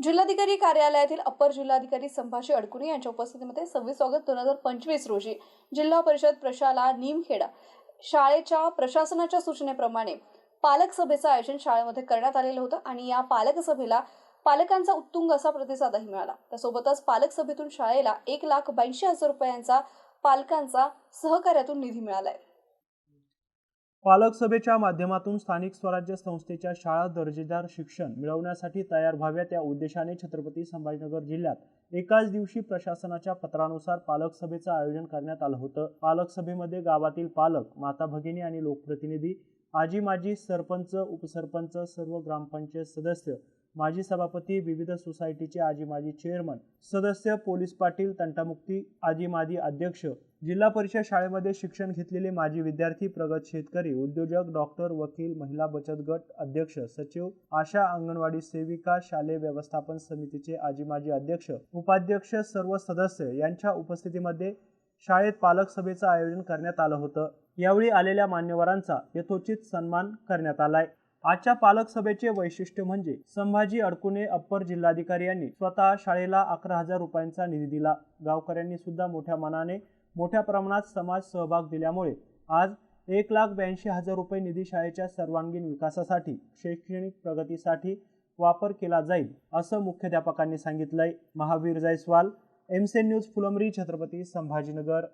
जिल्हाधिकारी कार्यालयातील अपर जिल्हाधिकारी संभाजी अडकुणी यांच्या उपस्थितीमध्ये सव्वीस ऑगस्ट दोन हजार पंचवीस रोजी जिल्हा परिषद प्रशाला निमखेडा शाळेच्या प्रशासनाच्या सूचनेप्रमाणे पालक सभेचं आयोजन शाळेमध्ये करण्यात आलेलं होतं आणि या पालक सभेला पालकांचा उत्तुंग असा प्रतिसादही मिळाला. त्यासोबतच पालक सभेतून शाळेला एक लाख ब्याऐंशी हजार रुपयांचा पालकांचा सहकार्यातून निधी मिळाला आहे पालक सभेच्या माध्यमातून स्थानिक स्वराज्य संस्थेच्या शाळा दर्जेदार शिक्षण मिळवण्यासाठी तयार व्हाव्यात या उद्देशाने छत्रपती संभाजीनगर जिल्ह्यात एकाच दिवशी प्रशासनाच्या पत्रानुसार पालक सभेचं आयोजन करण्यात आलं होतं. पालक सभेमध्ये गावातील पालक माता भगिनी आणि लोकप्रतिनिधी आजी माजी सरपंच उपसरपंच सर्व ग्रामपंचायत सदस्य माजी सभापती विविध सोसायटीचे आजी माजी चेअरमन सदस्य पोलीस पाटील तंटामुक्ती आजी माजी अध्यक्ष जिल्हा परिषद शाळेमध्ये शिक्षण घेतलेले माजी विद्यार्थी प्रगत शेतकरी उद्योजक डॉक्टर वकील महिला बचत गट अध्यक्ष सचिव आशा अंगणवाडी सेविका शालेय व्यवस्थापन समितीचे आजी माजी अध्यक्ष उपाध्यक्ष सर्व सदस्य यांच्या उपस्थितीमध्ये शाळेत पालक सभेचं आयोजन करण्यात आलं होतं. यावेळी आलेल्या मान्यवरांचा यथोचित सन्मान करण्यात आलाय. आजच्या पालक सभेचे वैशिष्ट्य म्हणजे संभाजी अडकुणे अप्पर जिल्हाधिकारी यांनी स्वतः शाळेला अकरा हजार रुपयांचा निधी दिला. गावकऱ्यांनी सुद्धा मोठ्या मनाने मोठ्या प्रमाणात समाज सहभाग दिल्यामुळे आज एक लाख ब्याऐंशी हजार रुपये निधी शाळेच्या सर्वांगीण विकासासाठी शैक्षणिक प्रगतीसाठी वापर केला जाईल असं मुख्याध्यापकांनी सांगितलंय. महावीर जायस्वाल एमसे न्यूज फुलंबरी छत्रपती संभाजीनगर.